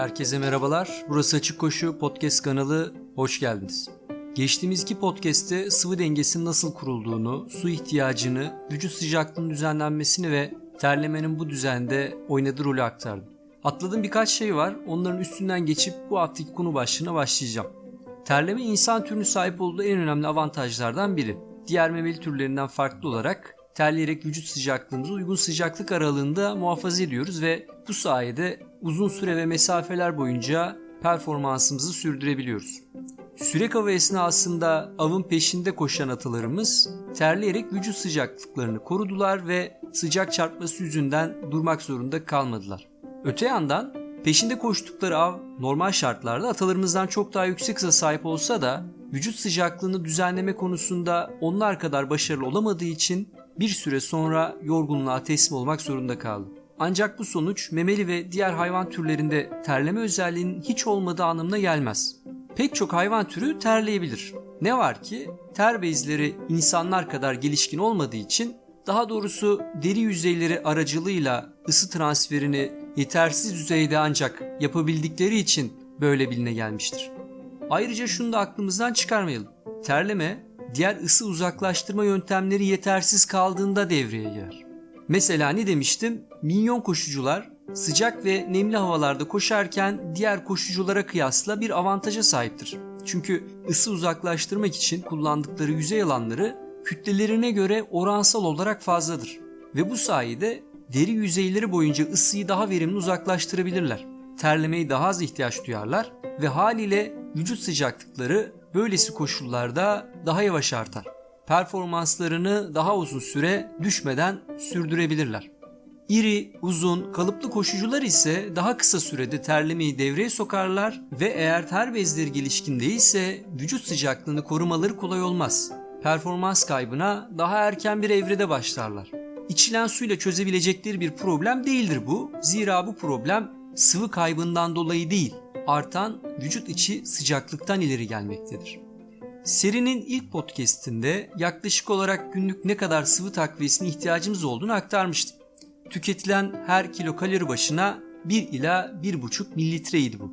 Herkese merhabalar. Burası Açık Koşu Podcast kanalı. Hoş geldiniz. Geçtiğimiz iki podcast'te sıvı dengesinin nasıl kurulduğunu, su ihtiyacını, vücut sıcaklığının düzenlenmesini ve terlemenin bu düzende oynadığı rolü aktardım. Atladığım birkaç şey var. Onların üstünden geçip bu haftaki konu başlığına başlayacağım. Terleme insan türünün sahip olduğu en önemli avantajlardan biri. Diğer memeli türlerinden farklı olarak terleyerek vücut sıcaklığımızı uygun sıcaklık aralığında muhafaza ediyoruz ve bu sayede uzun süre ve mesafeler boyunca performansımızı sürdürebiliyoruz. Sürek avı esnasında avın peşinde koşan atalarımız terleyerek vücut sıcaklıklarını korudular ve sıcak çarpması yüzünden durmak zorunda kalmadılar. Öte yandan peşinde koştukları av normal şartlarda atalarımızdan çok daha yüksek hıza sahip olsa da vücut sıcaklığını düzenleme konusunda onlar kadar başarılı olamadığı için bir süre sonra yorgunluğa teslim olmak zorunda kaldı. Ancak bu sonuç memeli ve diğer hayvan türlerinde terleme özelliğinin hiç olmadığı anlamına gelmez. Pek çok hayvan türü terleyebilir. Ne var ki ter bezleri insanlar kadar gelişkin olmadığı için daha doğrusu deri yüzeyleri aracılığıyla ısı transferini yetersiz düzeyde ancak yapabildikleri için böyle biline gelmiştir. Ayrıca şunu da aklımızdan çıkarmayalım. Terleme diğer ısı uzaklaştırma yöntemleri yetersiz kaldığında devreye girer. Mesela ne demiştim? Minyon koşucular sıcak ve nemli havalarda koşarken diğer koşuculara kıyasla bir avantaja sahiptir. Çünkü ısı uzaklaştırmak için kullandıkları yüzey alanları kütlelerine göre oransal olarak fazladır. Ve bu sayede deri yüzeyleri boyunca ısıyı daha verimli uzaklaştırabilirler. Terlemeye daha az ihtiyaç duyarlar ve haliyle vücut sıcaklıkları böylesi koşullarda daha yavaş artar. Performanslarını daha uzun süre düşmeden sürdürebilirler. İri, uzun, kalıplı koşucular ise daha kısa sürede terlemeyi devreye sokarlar ve eğer ter bezleri gelişkin değilse vücut sıcaklığını korumaları kolay olmaz. Performans kaybına daha erken bir evrede başlarlar. İçilen suyla çözebilecekleri bir problem değildir bu. Zira bu problem sıvı kaybından dolayı değil, artan vücut içi sıcaklıktan ileri gelmektedir. Serinin ilk podcastinde yaklaşık olarak günlük ne kadar sıvı takviyesine ihtiyacımız olduğunu aktarmıştım. Tüketilen her kilokalori başına 1 ila 1,5 mililitreydi bu.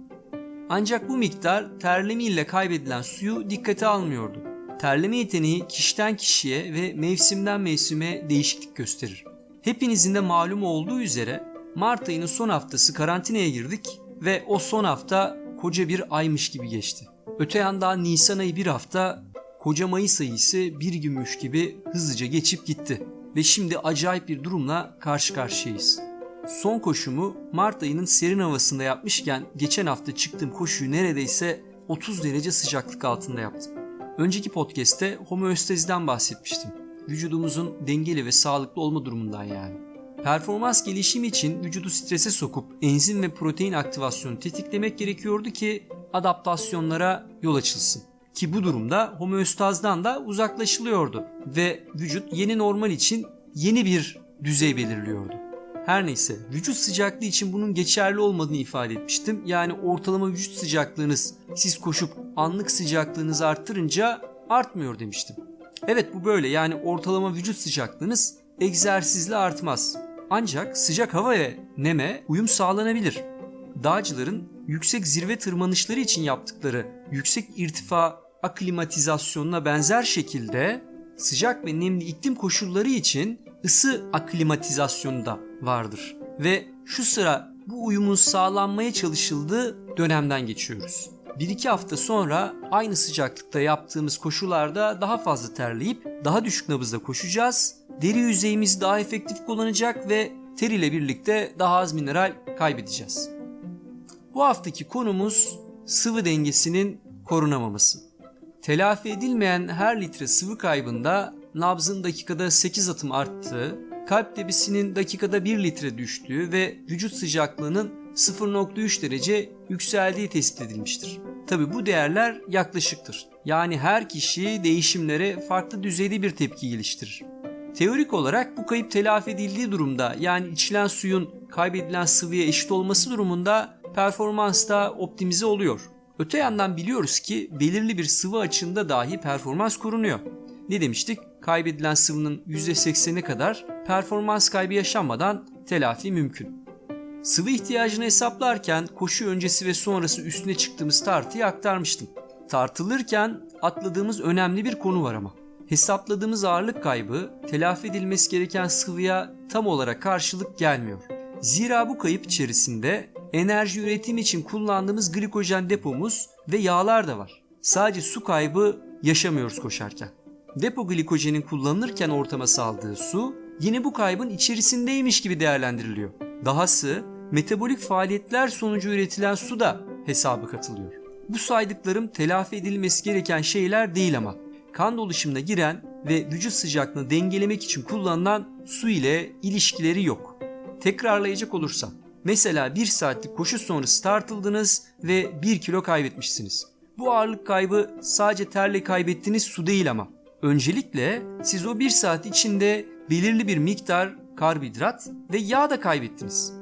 Ancak bu miktar terleme ile kaybedilen suyu dikkate almıyordu. Terleme yeteneği kişiden kişiye ve mevsimden mevsime değişiklik gösterir. Hepinizin de malum olduğu üzere Mart ayının son haftası karantinaya girdik ve o son hafta koca bir aymış gibi geçti. Öte yandan Nisan ayı bir hafta, koca Mayıs ayı ise bir günmüş gibi hızlıca geçip gitti. Ve şimdi acayip bir durumla karşı karşıyayız. Son koşumu Mart ayının serin havasında yapmışken geçen hafta çıktığım koşuyu neredeyse 30 derece sıcaklık altında yaptım. Önceki podcast'te homeostaziden bahsetmiştim. Vücudumuzun dengeli ve sağlıklı olma durumundan yani. Performans gelişimi için vücudu strese sokup enzim ve protein aktivasyonu tetiklemek gerekiyordu ki adaptasyonlara yol açılsın. Ki bu durumda homeostazdan da uzaklaşılıyordu ve vücut yeni normal için yeni bir düzey belirliyordu. Her neyse vücut sıcaklığı için bunun geçerli olmadığını ifade etmiştim. Yani ortalama vücut sıcaklığınız siz koşup anlık sıcaklığınızı arttırınca artmıyor demiştim. Evet bu böyle yani ortalama vücut sıcaklığınız egzersizle artmaz. Ancak sıcak hava ve neme uyum sağlanabilir. Dağcıların yüksek zirve tırmanışları için yaptıkları yüksek irtifa aklimatizasyonuna benzer şekilde sıcak ve nemli iklim koşulları için ısı aklimatizasyonu da vardır. Ve şu sıra bu uyumun sağlanmaya çalışıldığı dönemden geçiyoruz. 1-2 hafta sonra aynı sıcaklıkta yaptığımız koşularda daha fazla terleyip daha düşük nabızda koşacağız. Deri yüzeyimizi daha efektif kullanacak ve ter ile birlikte daha az mineral kaybedeceğiz. Bu haftaki konumuz sıvı dengesinin korunamaması. Telafi edilmeyen her litre sıvı kaybında nabzın dakikada 8 atım arttığı, kalp debisinin dakikada 1 litre düştüğü ve vücut sıcaklığının 0.3 derece yükseldiği tespit edilmiştir. Tabi bu değerler yaklaşıktır. Yani her kişi değişimlere farklı düzeyde bir tepki geliştirir. Teorik olarak bu kayıp telafi edildiği durumda yani içilen suyun kaybedilen sıvıya eşit olması durumunda performans da optimize oluyor. Öte yandan biliyoruz ki belirli bir sıvı açığında dahi performans korunuyor. Ne demiştik? Kaybedilen sıvının %80'ine kadar performans kaybı yaşanmadan telafi mümkün. Sıvı ihtiyacını hesaplarken koşu öncesi ve sonrası üstüne çıktığımız tartıyı aktarmıştım. Tartılırken atladığımız önemli bir konu var ama. Hesapladığımız ağırlık kaybı telafi edilmesi gereken sıvıya tam olarak karşılık gelmiyor. Zira bu kayıp içerisinde enerji üretimi için kullandığımız glikojen depomuz ve yağlar da var. Sadece su kaybı yaşamıyoruz koşarken. Depo glikojenin kullanılırken ortama saldığı su yine bu kaybın içerisindeymiş gibi değerlendiriliyor. Dahası metabolik faaliyetler sonucu üretilen su da hesaba katılıyor. Bu saydıklarım telafi edilmesi gereken şeyler değil ama kan dolaşımına giren ve vücut sıcaklığını dengelemek için kullanılan su ile ilişkileri yok. Tekrarlayacak olursam mesela 1 saatlik koşu sonrası tartıldınız ve 1 kilo kaybetmişsiniz. Bu ağırlık kaybı sadece terle kaybettiğiniz su değil ama. Öncelikle siz o 1 saat içinde belirli bir miktar karbonhidrat ve yağ da kaybettiniz.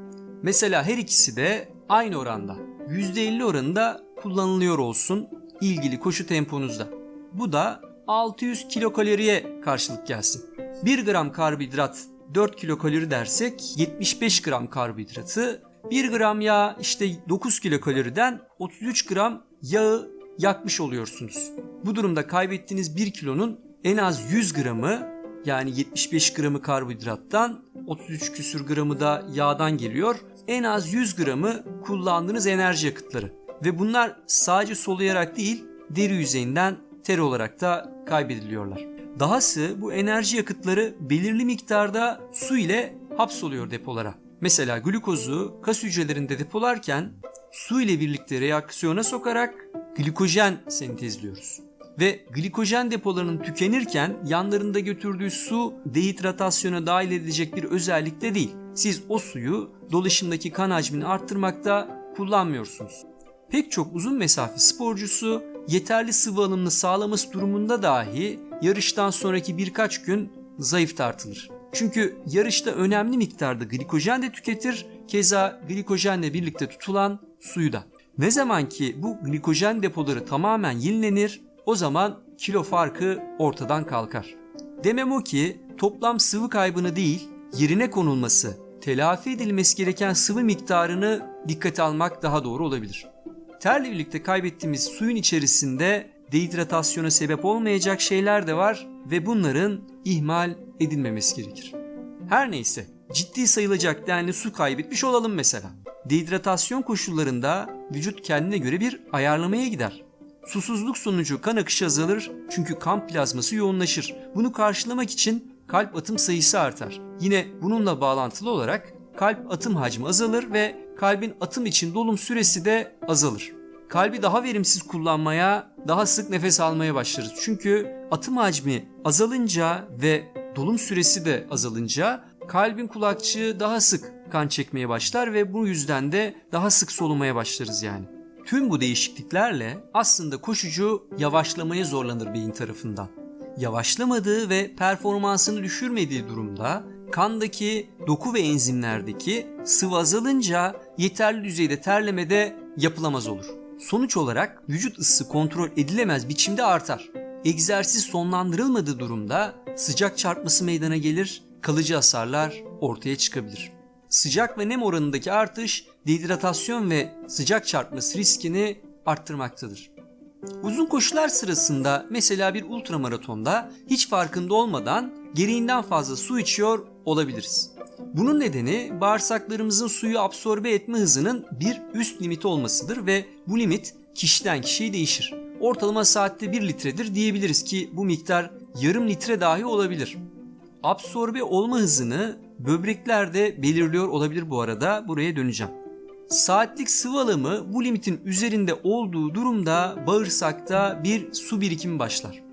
Mesela her ikisi de aynı oranda %50 oranında kullanılıyor olsun ilgili koşu temponuzda. Bu da 600 kilokaloriye karşılık gelsin. 1 gram karbonhidrat 4 kilokalori dersek 75 gram karbonhidratı 1 gram yağ işte 9 kilokaloriden 33 gram yağı yakmış oluyorsunuz. Bu durumda kaybettiğiniz 1 kilonun en az 100 gramı yani 75 gramı karbonhidrattan 33 küsür gramı da yağdan geliyor. En az 100 gramı kullandığınız enerji yakıtları. Ve bunlar sadece soluyarak değil deri yüzeyinden ter olarak da kaybediliyorlar. Dahası bu enerji yakıtları belirli miktarda su ile hapsoluyor depolara. Mesela glukozu kas hücrelerinde depolarken su ile birlikte reaksiyona sokarak glikojen sentezliyoruz. Ve glikojen depolarının tükenirken yanlarında götürdüğü su dehidratasyona dahil edilecek bir özellik de değil. Siz o suyu dolaşımdaki kan hacmini arttırmakta kullanmıyorsunuz. Pek çok uzun mesafe sporcusu yeterli sıvı alımını sağlaması durumunda dahi yarıştan sonraki birkaç gün zayıf tartılır. Çünkü yarışta önemli miktarda glikojen de tüketir, keza glikojenle birlikte tutulan suyu da. Ne zaman ki bu glikojen depoları tamamen yenilenir, o zaman kilo farkı ortadan kalkar. Demem o ki toplam sıvı kaybını değil, yerine konulması, telafi edilmesi gereken sıvı miktarını dikkate almak daha doğru olabilir. Terle birlikte kaybettiğimiz suyun içerisinde dehidratasyona sebep olmayacak şeyler de var ve bunların ihmal edilmemesi gerekir. Her neyse ciddi sayılacak denli su kaybetmiş olalım mesela. Dehidratasyon koşullarında vücut kendine göre bir ayarlamaya gider. Susuzluk sonucu kan akışı azalır çünkü kan plazması yoğunlaşır. Bunu karşılamak için kalp atım sayısı artar. Yine bununla bağlantılı olarak kalp atım hacmi azalır ve kalbin atım için dolum süresi de azalır. Kalbi daha verimsiz kullanmaya, daha sık nefes almaya başlarız. Çünkü atım hacmi azalınca ve dolum süresi de azalınca kalbin kulakçığı daha sık kan çekmeye başlar ve bu yüzden de daha sık solumaya başlarız yani. Tüm bu değişikliklerle aslında koşucu yavaşlamaya zorlanır beyin tarafından. Yavaşlamadığı ve performansını düşürmediği durumda kandaki doku ve enzimlerdeki sıvı azalınca yeterli düzeyde terlemede yapılamaz olur. Sonuç olarak vücut ısısı kontrol edilemez biçimde artar. Egzersiz sonlandırılmadığı durumda sıcak çarpması meydana gelir, kalıcı hasarlar ortaya çıkabilir. Sıcak ve nem oranındaki artış dehidratasyon ve sıcak çarpması riskini arttırmaktadır. Uzun koşular sırasında mesela bir ultramaratonda hiç farkında olmadan gereğinden fazla su içiyor olabiliriz. Bunun nedeni bağırsaklarımızın suyu absorbe etme hızının bir üst limiti olmasıdır ve bu limit kişiden kişiye değişir. Ortalama saatte 1 litredir diyebiliriz ki bu miktar yarım litre dahi olabilir. Absorbe olma hızını böbrekler de belirliyor olabilir bu arada buraya döneceğim. Saatlik sıvı alımı bu limitin üzerinde olduğu durumda bağırsakta bir su birikimi başlar.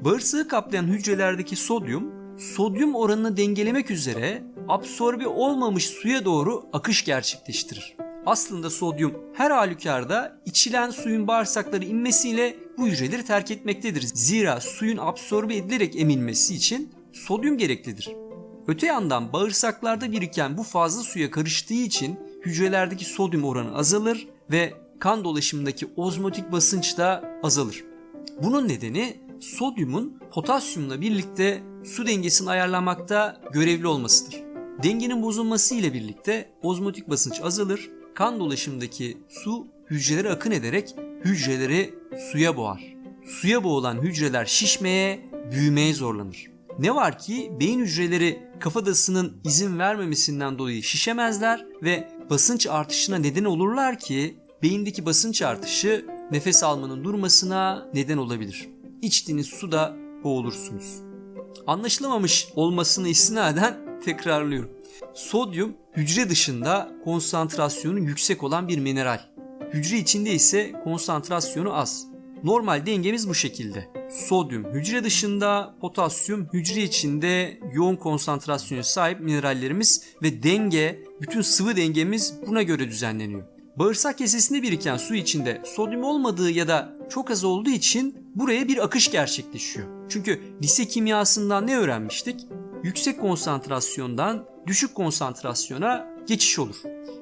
Bağırsağı kaplayan hücrelerdeki sodyum, sodyum oranını dengelemek üzere absorbe olmamış suya doğru akış gerçekleştirir. Aslında sodyum her halükarda içilen suyun bağırsakları inmesiyle bu hücreleri terk etmektedir. Zira suyun absorbe edilerek emilmesi için sodyum gereklidir. Öte yandan bağırsaklarda biriken bu fazla suya karıştığı için hücrelerdeki sodyum oranı azalır ve kan dolaşımındaki ozmotik basınç da azalır. Bunun nedeni sodyumun potasyumla birlikte su dengesini ayarlamakta görevli olmasıdır. Dengenin bozulması ile birlikte ozmotik basınç azalır, kan dolaşımındaki su hücrelere akın ederek hücreleri suya boğar. Suya boğulan hücreler şişmeye, büyümeye zorlanır. Ne var ki beyin hücreleri kafatasının izin vermemesinden dolayı şişemezler ve basınç artışına neden olurlar ki beyindeki basınç artışı nefes almanın durmasına neden olabilir. İçtiğiniz suda boğulursunuz. Anlaşılamamış olmasını istinaden tekrarlıyorum. Sodyum hücre dışında konsantrasyonu yüksek olan bir mineral. Hücre içinde ise konsantrasyonu az. Normal dengemiz bu şekilde. Sodyum hücre dışında, potasyum hücre içinde yoğun konsantrasyona sahip minerallerimiz ve denge, bütün sıvı dengemiz buna göre düzenleniyor. Bağırsak kesesinde biriken su içinde sodyum olmadığı ya da çok az olduğu için buraya bir akış gerçekleşiyor. Çünkü lise kimyasından ne öğrenmiştik? Yüksek konsantrasyondan düşük konsantrasyona geçiş olur.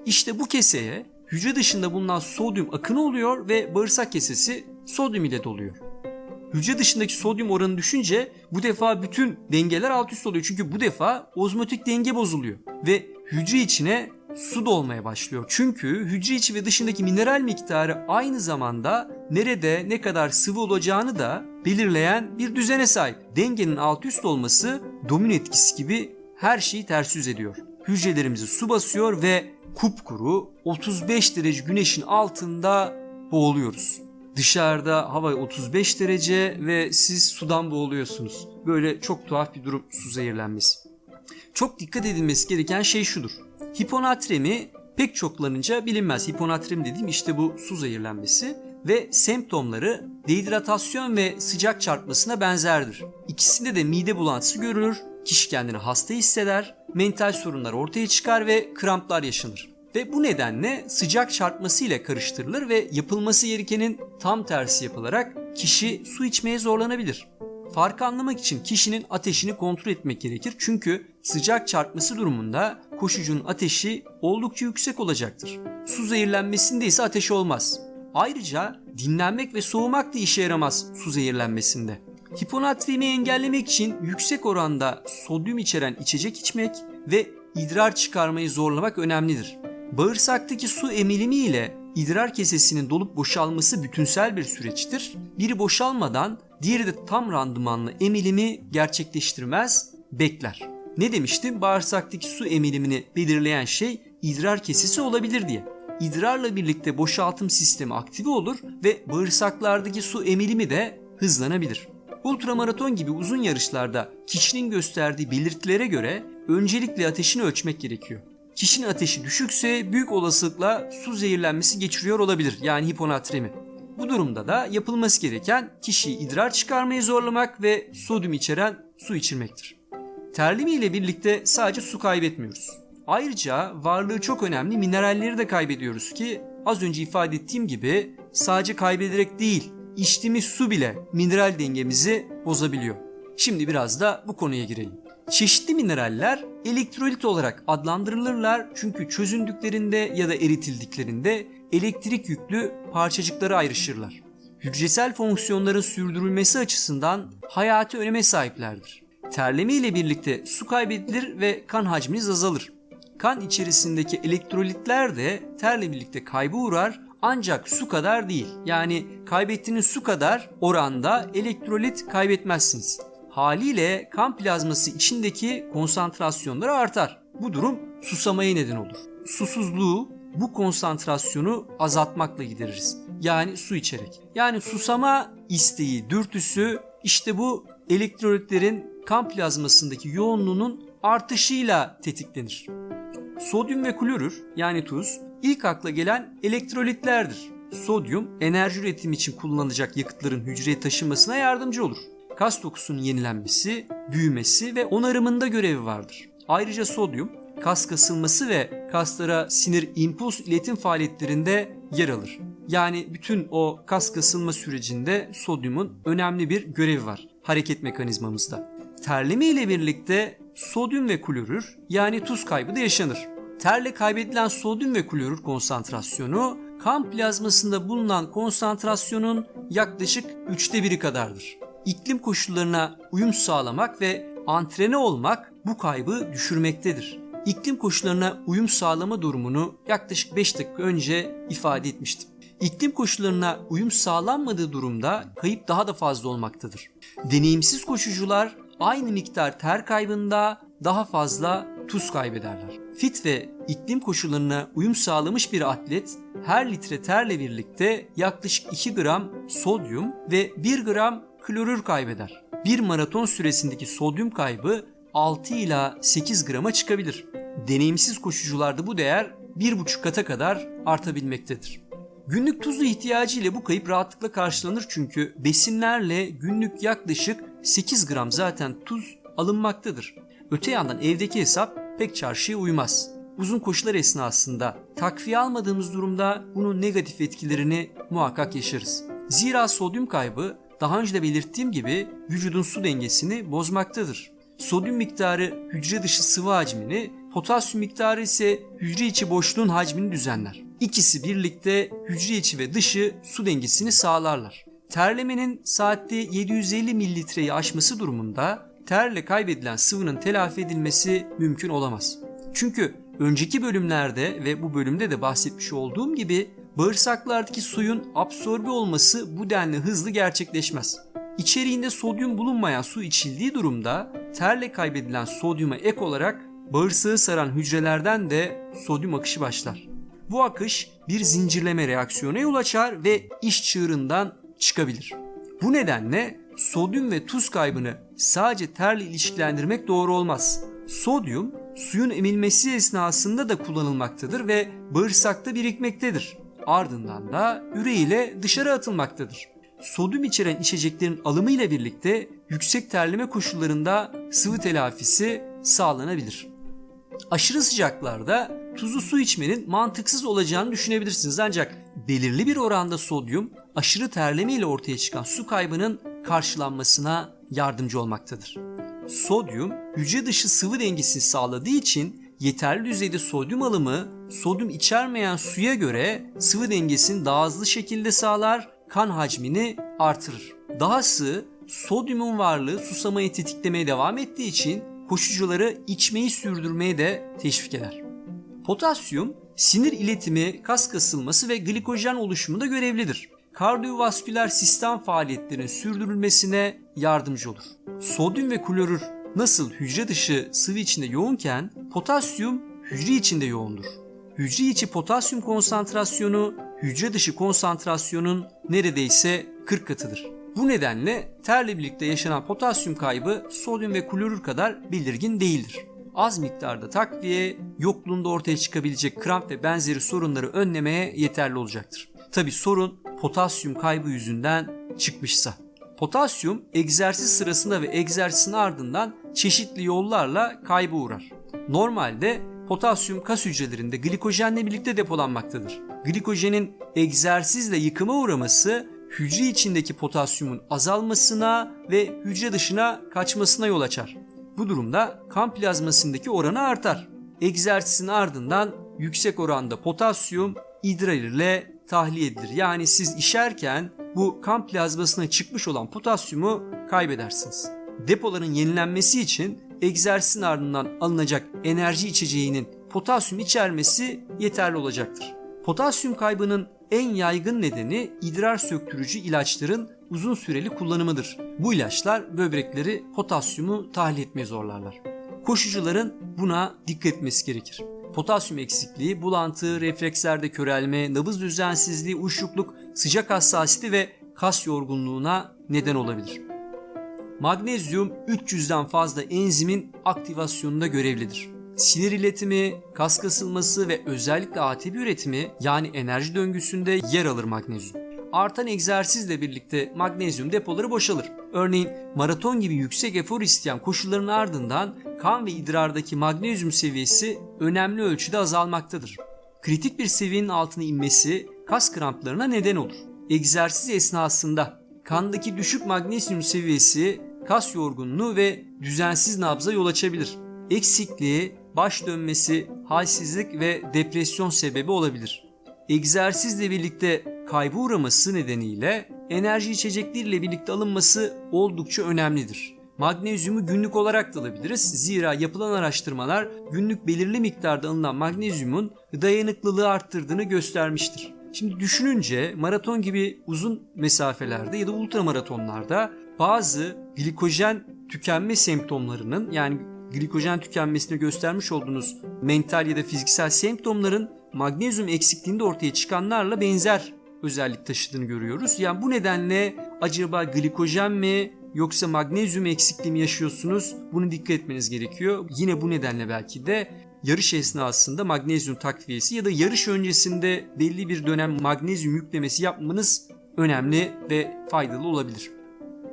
İşte bu keseye hücre dışında bulunan sodyum akını oluyor ve bağırsak kesesi sodyum ile doluyor. Hücre dışındaki sodyum oranı düşünce bu defa bütün dengeler alt üst oluyor. Çünkü bu defa ozmotik denge bozuluyor ve hücre içine su dolmaya başlıyor. Çünkü hücre içi ve dışındaki mineral miktarı aynı zamanda nerede ne kadar sıvı olacağını da belirleyen bir düzene sahip. Dengenin alt üst olması domino etkisi gibi her şeyi ters yüz ediyor. Hücrelerimizi su basıyor ve kupkuru 35 derece güneşin altında boğuluyoruz. Dışarıda hava 35 derece ve siz sudan boğuluyorsunuz. Böyle çok tuhaf bir durum su zehirlenmesi. Çok dikkat edilmesi gereken şey şudur. Hiponatremi pek çoklarınca bilinmez. Hiponatrem dediğim işte bu su zehirlenmesi ve semptomları dehidratasyon ve sıcak çarpmasına benzerdir. İkisinde de mide bulantısı görülür, kişi kendini hasta hisseder, mental sorunlar ortaya çıkar ve kramplar yaşanır. Ve bu nedenle sıcak çarpması ile karıştırılır ve yapılması gerekenin tam tersi yapılarak kişi su içmeye zorlanabilir. Farkı anlamak için kişinin ateşini kontrol etmek gerekir. Çünkü sıcak çarpması durumunda koşucunun ateşi oldukça yüksek olacaktır. Su zehirlenmesinde ise ateş olmaz. Ayrıca dinlenmek ve soğumak da işe yaramaz su zehirlenmesinde. Hiponatremi engellemek için yüksek oranda sodyum içeren içecek içmek ve idrar çıkarmayı zorlamak önemlidir. Bağırsaktaki su emilimi ile idrar kesesinin dolup boşalması bütünsel bir süreçtir. Biri boşalmadan diğeri de tam randımanlı emilimi gerçekleştirmez, bekler. Ne demiştim? Bağırsaktaki su emilimini belirleyen şey idrar kesesi olabilir diye. İdrarla birlikte boşaltım sistemi aktive olur ve bağırsaklardaki su emilimi de hızlanabilir. Ultramaraton gibi uzun yarışlarda kişinin gösterdiği belirtilere göre öncelikle ateşini ölçmek gerekiyor. Kişinin ateşi düşükse büyük olasılıkla su zehirlenmesi geçiriyor olabilir yani hiponatremi. Bu durumda da yapılması gereken kişiyi idrar çıkarmayı zorlamak ve sodyum içeren su içirmektir. Terleme ile birlikte sadece su kaybetmiyoruz. Ayrıca varlığı çok önemli mineralleri de kaybediyoruz ki az önce ifade ettiğim gibi sadece kaybederek değil içtiğimiz su bile mineral dengemizi bozabiliyor. Şimdi biraz da bu konuya girelim. Çeşitli mineraller elektrolit olarak adlandırılırlar çünkü çözündüklerinde ya da eritildiklerinde elektrik yüklü parçacıklara ayrışırlar. Hücresel fonksiyonların sürdürülmesi açısından hayati öneme sahiplerdir. Terleme ile birlikte su kaybedilir ve kan hacminiz azalır. Kan içerisindeki elektrolitler de terle birlikte kaybı uğrar ancak su kadar değil. Yani kaybettiğiniz su kadar oranda elektrolit kaybetmezsiniz. Haliyle kan plazması içindeki konsantrasyonları artar. Bu durum susamaya neden olur. Susuzluğu bu konsantrasyonu azaltmakla gideririz. Yani su içerek. Yani susama isteği, dürtüsü işte bu elektrolitlerin kan plazmasındaki yoğunluğunun artışıyla tetiklenir. Sodyum ve klorür yani tuz ilk akla gelen elektrolitlerdir. Sodyum enerji üretimi için kullanılacak yakıtların hücreye taşınmasına yardımcı olur. Kas dokusunun yenilenmesi, büyümesi ve onarımında görevi vardır. Ayrıca sodyum kas kasılması ve kaslara sinir impuls iletim faaliyetlerinde yer alır. Yani bütün o kas kasılma sürecinde sodyumun önemli bir görevi var hareket mekanizmamızda. Terleme ile birlikte sodyum ve klorür yani tuz kaybı da yaşanır. Terle kaybedilen sodyum ve klorür konsantrasyonu kan plazmasında bulunan konsantrasyonun yaklaşık üçte biri kadardır. İklim koşullarına uyum sağlamak ve antrene olmak bu kaybı düşürmektedir. iklim koşullarına uyum sağlama durumunu yaklaşık 5 dakika önce ifade etmiştim. İklim koşullarına uyum sağlanmadığı durumda kayıp daha da fazla olmaktadır. Deneyimsiz koşucular aynı miktar ter kaybında daha fazla tuz kaybederler. Fit ve iklim koşullarına uyum sağlamış bir atlet her litre terle birlikte yaklaşık 2 gram sodyum ve 1 gram klorür kaybeder. Bir maraton süresindeki sodyum kaybı 6 ila 8 grama çıkabilir. Deneyimsiz koşucularda bu değer 1,5 kata kadar artabilmektedir. Günlük tuzlu ihtiyacı ile bu kayıp rahatlıkla karşılanır çünkü besinlerle günlük yaklaşık 8 gram zaten tuz alınmaktadır. Öte yandan evdeki hesap pek çarşıya uymaz. Uzun koşular esnasında takviye almadığımız durumda bunun negatif etkilerini muhakkak yaşarız. Zira sodyum kaybı daha önce de belirttiğim gibi vücudun su dengesini bozmaktadır. Sodyum miktarı hücre dışı sıvı hacmini, potasyum miktarı ise hücre içi boşluğun hacmini düzenler. İkisi birlikte hücre içi ve dışı su dengesini sağlarlar. Terlemenin saatte 750 mililitreyi aşması durumunda terle kaybedilen sıvının telafi edilmesi mümkün olamaz. Çünkü önceki bölümlerde ve bu bölümde de bahsetmiş olduğum gibi bağırsaklardaki suyun absorbe olması bu denli hızlı gerçekleşmez. İçeriğinde sodyum bulunmayan su içildiği durumda terle kaybedilen sodyuma ek olarak bağırsağı saran hücrelerden de sodyum akışı başlar. Bu akış bir zincirleme reaksiyona yol açar ve iş çığırından çıkabilir. Bu nedenle sodyum ve tuz kaybını sadece terle ilişkilendirmek doğru olmaz. Sodyum suyun emilmesi esnasında da kullanılmaktadır ve bağırsakta birikmektedir. Ardından da üre dışarı atılmaktadır. Sodyum içeren içeceklerin alımı ile birlikte yüksek terleme koşullarında sıvı telafisi sağlanabilir. Aşırı sıcaklarda tuzlu su içmenin mantıksız olacağını düşünebilirsiniz ancak belirli bir oranda sodyum aşırı terleme ile ortaya çıkan su kaybının karşılanmasına yardımcı olmaktadır. Sodyum hücre dışı sıvı dengesini sağladığı için yeterli düzeyde sodyum alımı sodyum içermeyen suya göre sıvı dengesini daha hızlı şekilde sağlar, kan hacmini artırır. Dahası sodyumun varlığı susamayı tetiklemeye devam ettiği için koşucuları içmeyi sürdürmeye de teşvik eder. Potasyum sinir iletimi, kas kasılması ve glikojen oluşumunda görevlidir. Kardiyovasküler sistem faaliyetlerinin sürdürülmesine yardımcı olur. Sodyum ve klorür nasıl hücre dışı sıvı içinde yoğunken potasyum hücre içinde yoğundur. Hücre içi potasyum konsantrasyonu hücre dışı konsantrasyonun neredeyse 40 katıdır. Bu nedenle terle birlikte yaşanan potasyum kaybı sodyum ve klorür kadar belirgin değildir. Az miktarda takviye yokluğunda ortaya çıkabilecek kramp ve benzeri sorunları önlemeye yeterli olacaktır. Tabi sorun potasyum kaybı yüzünden çıkmışsa. Potasyum egzersiz sırasında ve egzersizin ardından çeşitli yollarla kayba uğrar. Normalde potasyum kas hücrelerinde glikojenle birlikte depolanmaktadır. Glikojenin egzersizle yıkıma uğraması hücre içindeki potasyumun azalmasına ve hücre dışına kaçmasına yol açar. Bu durumda kan plazmasındaki oranı artar. Egzersizin ardından yüksek oranda potasyum idrar ile tahliye edilir. Yani siz işerken bu kan plazmasına çıkmış olan potasyumu kaybedersiniz. Depoların yenilenmesi için egzersizin ardından alınacak enerji içeceğinin potasyum içermesi yeterli olacaktır. Potasyum kaybının en yaygın nedeni idrar söktürücü ilaçların uzun süreli kullanımıdır. Bu ilaçlar böbrekleri potasyumu tahliye etmeye zorlarlar. Koşucuların buna dikkat etmesi gerekir. Potasyum eksikliği, bulantı, reflekslerde körelme, nabız düzensizliği, uyuşukluk, sıcak hassasiyeti ve kas yorgunluğuna neden olabilir. Magnezyum 300'den fazla enzimin aktivasyonunda görevlidir. Sinir iletimi, kas kasılması ve özellikle ATP üretimi yani enerji döngüsünde yer alır magnezyum. Artan egzersizle birlikte magnezyum depoları boşalır. Örneğin maraton gibi yüksek efor isteyen koşulların ardından kan ve idrardaki magnezyum seviyesi önemli ölçüde azalmaktadır. Kritik bir seviyenin altına inmesi kas kramplarına neden olur. Egzersiz esnasında kandaki düşük magnezyum seviyesi kas yorgunluğu ve düzensiz nabza yol açabilir. Eksikliği, baş dönmesi, halsizlik ve depresyon sebebi olabilir. Egzersizle birlikte kaybı uğraması nedeniyle enerji içecekleriyle birlikte alınması oldukça önemlidir. magnezyumu günlük olarak da alabiliriz. Zira yapılan araştırmalar günlük belirli miktarda alınan magnezyumun dayanıklılığı arttırdığını göstermiştir. Şimdi düşününce maraton gibi uzun mesafelerde ya da ultramaratonlarda bazı glikojen tükenme semptomlarının yani glikojen tükenmesinde göstermiş olduğunuz mental ya da fiziksel semptomların magnezyum eksikliğinde ortaya çıkanlarla benzer özellik taşıdığını görüyoruz. Yani bu nedenle acaba glikojen mi yoksa magnezyum eksikliği mi yaşıyorsunuz? Bunu dikkat etmeniz gerekiyor. Yine bu nedenle belki de yarış esnasında magnezyum takviyesi ya da yarış öncesinde belli bir dönem magnezyum yüklemesi yapmanız önemli ve faydalı olabilir.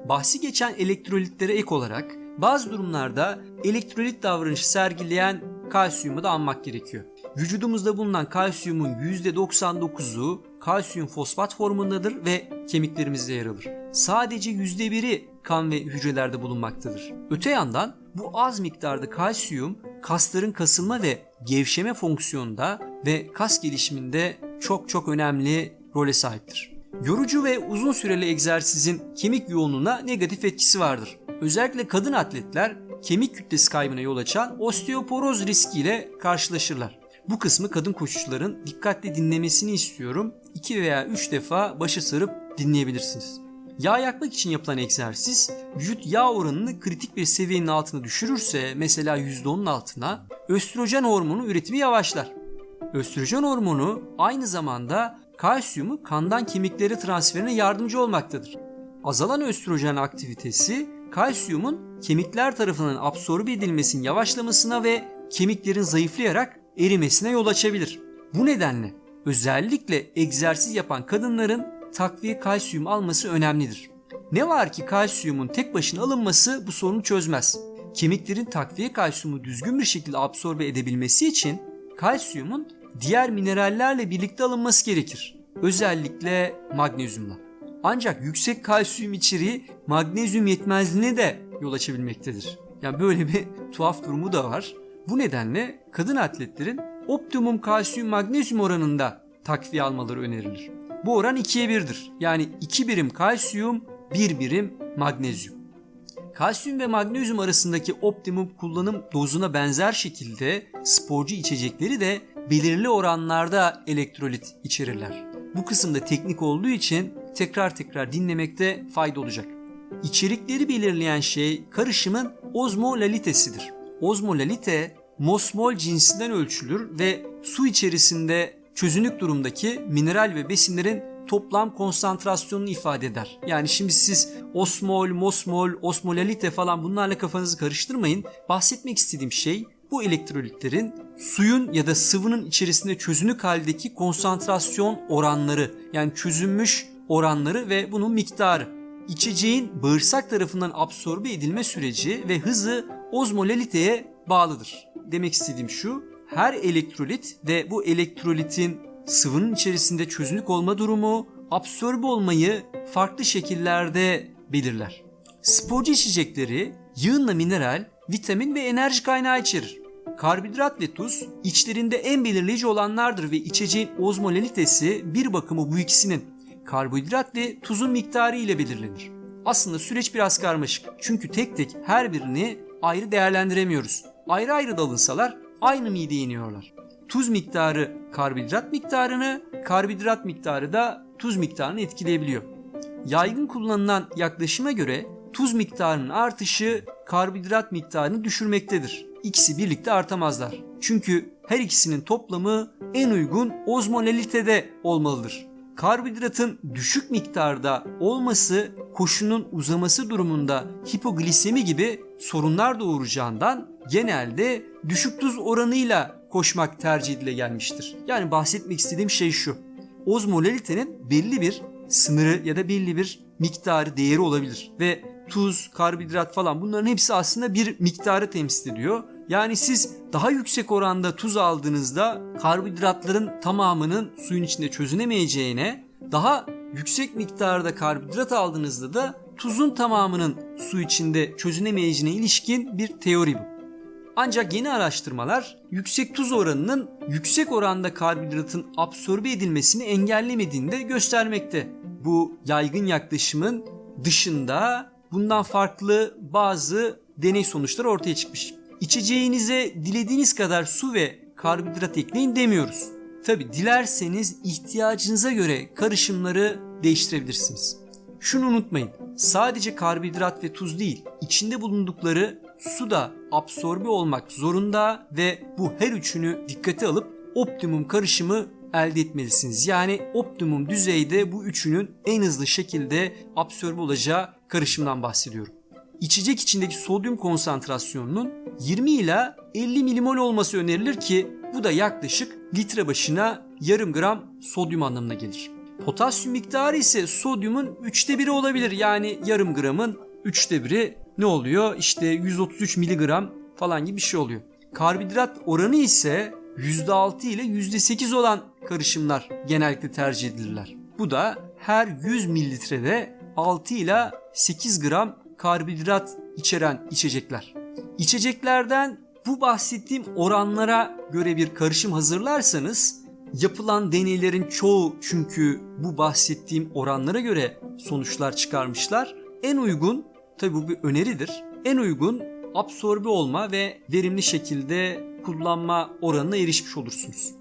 Bahsi geçen elektrolitlere ek olarak bazı durumlarda elektrolit davranışı sergileyen kalsiyumu da anmak gerekiyor. Vücudumuzda bulunan kalsiyumun %99'u kalsiyum fosfat formundadır ve kemiklerimizde yer alır. Sadece %1'i kan ve hücrelerde bulunmaktadır. Öte yandan bu az miktarda kalsiyum kasların kasılma ve gevşeme fonksiyonunda ve kas gelişiminde çok çok önemli role sahiptir. Yorucu ve uzun süreli egzersizin kemik yoğunluğuna negatif etkisi vardır. Özellikle kadın atletler kemik kütlesi kaybına yol açan osteoporoz riskiyle karşılaşırlar. Bu kısmı kadın koşucuların dikkatli dinlemesini istiyorum. 2 veya 3 defa başı sarıp dinleyebilirsiniz. Yağ yakmak için yapılan egzersiz vücut yağ oranını kritik bir seviyenin altına düşürürse mesela %10'un altına östrojen hormonu üretimi yavaşlar. Östrojen hormonu aynı zamanda kalsiyumu kandan kemiklere transferine yardımcı olmaktadır. Azalan östrojen aktivitesi kalsiyumun kemikler tarafından absorbe edilmesinin yavaşlamasına ve kemiklerin zayıflayarak erimesine yol açabilir. Bu nedenle özellikle egzersiz yapan kadınların takviye kalsiyum alması önemlidir. Ne var ki kalsiyumun tek başına alınması bu sorunu çözmez. Kemiklerin takviye kalsiyumu düzgün bir şekilde absorbe edebilmesi için kalsiyumun diğer minerallerle birlikte alınması gerekir. Özellikle magnezyumla. Ancak yüksek kalsiyum içeriği magnezyum yetmezliğine de yol açabilmektedir. Yani böyle bir tuhaf durumu da var. Bu nedenle kadın atletlerin optimum kalsiyum magnezyum oranında takviye almaları önerilir. Bu oran 2'ye 1'dir. Yani 2 birim kalsiyum, 1 birim magnezyum. Kalsiyum ve magnezyum arasındaki optimum kullanım dozuna benzer şekilde sporcu içecekleri de belirli oranlarda elektrolit içerirler. Bu kısımda teknik olduğu için tekrar tekrar dinlemekte fayda olacak. İçerikleri belirleyen şey karışımın ozmolalitesidir. Ozmolalite mosmol cinsinden ölçülür ve su içerisinde çözünük durumdaki mineral ve besinlerin toplam konsantrasyonunu ifade eder. Yani şimdi siz osmol, mosmol, osmolalite falan bunlarla kafanızı karıştırmayın. Bahsetmek istediğim şey bu elektrolitlerin suyun ya da sıvının içerisinde çözünük haldeki konsantrasyon oranları yani çözünmüş oranları ve bunun miktarı. İçeceğin bağırsak tarafından absorbe edilme süreci ve hızı ozmolaliteye bağlıdır. Demek istediğim şu, her elektrolit ve bu elektrolitin sıvının içerisinde çözünük olma durumu absorbe olmayı farklı şekillerde belirler. Sporcu içecekleri yığınla mineral, vitamin ve enerji kaynağı içerir. Karbonhidrat ve tuz içlerinde en belirleyici olanlardır ve içeceğin ozmolalitesi bir bakımı bu ikisinin karbonhidrat ve tuzun miktarı ile belirlenir. Aslında süreç biraz karmaşık. Çünkü tek tek her birini ayrı değerlendiremiyoruz. Ayrı ayrı dalınsalar aynı mideye iniyorlar. Tuz miktarı karbonhidrat miktarını, karbonhidrat miktarı da tuz miktarını etkileyebiliyor. Yaygın kullanılan yaklaşıma göre tuz miktarının artışı karbonhidrat miktarını düşürmektedir. İkisi birlikte artamazlar. Çünkü her ikisinin toplamı en uygun ozmolalitede olmalıdır. Karbonhidratın düşük miktarda olması koşunun uzaması durumunda hipoglisemi gibi sorunlar doğuracağından genelde düşük tuz oranıyla koşmak tercih edile gelmiştir. Yani bahsetmek istediğim şey şu. Ozmolalitenin belli bir sınırı ya da belli bir miktarı değeri olabilir ve tuz, karbonhidrat falan bunların hepsi aslında bir miktarı temsil ediyor. Yani siz daha yüksek oranda tuz aldığınızda karbonhidratların tamamının suyun içinde çözünemeyeceğine daha yüksek miktarda karbonhidrat aldığınızda da tuzun tamamının su içinde çözünemeyeceğine ilişkin bir teori bu. Ancak yeni araştırmalar yüksek tuz oranının yüksek oranda karbonhidratın absorbe edilmesini engellemediğini de göstermekte. Bu yaygın yaklaşımın dışında bundan farklı bazı deney sonuçları ortaya çıkmış. İçeceğinize dilediğiniz kadar su ve karbonhidrat ekleyin demiyoruz. Tabi dilerseniz ihtiyacınıza göre karışımları değiştirebilirsiniz. Şunu unutmayın. Sadece karbonhidrat ve tuz değil, içinde bulundukları su da absorbe olmak zorunda ve bu her üçünü dikkate alıp optimum karışımı elde etmelisiniz. Yani optimum düzeyde bu üçünün en hızlı şekilde absorbe olacağı karışımdan bahsediyorum. İçecek içindeki sodyum konsantrasyonunun 20 ila 50 milimol olması önerilir ki bu da yaklaşık litre başına yarım gram sodyum anlamına gelir. Potasyum miktarı ise sodyumun üçte biri olabilir. Yani yarım gramın üçte biri ne oluyor? İşte 133 miligram falan gibi bir şey oluyor. Karbonhidrat oranı ise %6 ile %8 olan karışımlar genellikle tercih edilirler. Bu da her 100 mililitrede 6 ile 8 gram karbonhidrat içeren içecekler. İçeceklerden bu bahsettiğim oranlara göre bir karışım hazırlarsanız yapılan deneylerin çoğu çünkü bu bahsettiğim oranlara göre sonuçlar çıkarmışlar. En uygun tabi bu bir öneridir. En uygun absorbe olma ve verimli şekilde kullanma oranına erişmiş olursunuz.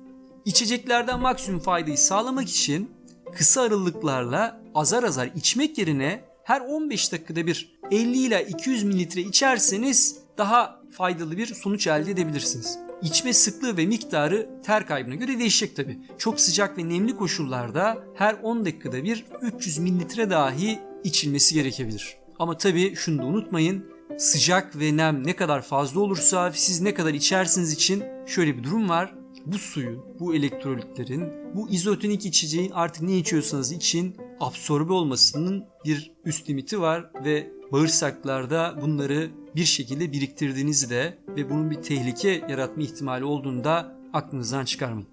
İçeceklerden maksimum faydayı sağlamak için kısa aralıklarla azar azar içmek yerine her 15 dakikada bir 50 ile 200 mililitre içerseniz daha faydalı bir sonuç elde edebilirsiniz. İçme sıklığı ve miktarı ter kaybına göre değişecek tabi. Çok sıcak ve nemli koşullarda her 10 dakikada bir 300 mililitre dahi içilmesi gerekebilir. Ama tabi şunu da unutmayın sıcak ve nem ne kadar fazla olursa siz ne kadar içersiniz için şöyle bir durum var. Bu suyun, bu elektrolitlerin, bu izotonik içeceğin artık ne içiyorsanız için absorbe olmasının bir üst limiti var ve bağırsaklarda bunları bir şekilde biriktirdiğinizde ve bunun bir tehlike yaratma ihtimali olduğunda aklınızdan çıkarmayın.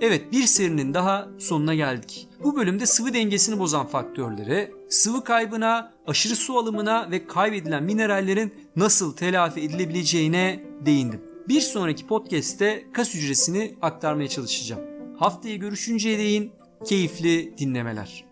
Evet bir serinin daha sonuna geldik. Bu bölümde sıvı dengesini bozan faktörlere, sıvı kaybına, aşırı su alımına ve kaybedilen minerallerin nasıl telafi edilebileceğine değindim. Bir sonraki podcast'te kas hücresini aktarmaya çalışacağım. Haftaya görüşünceye değin keyifli dinlemeler.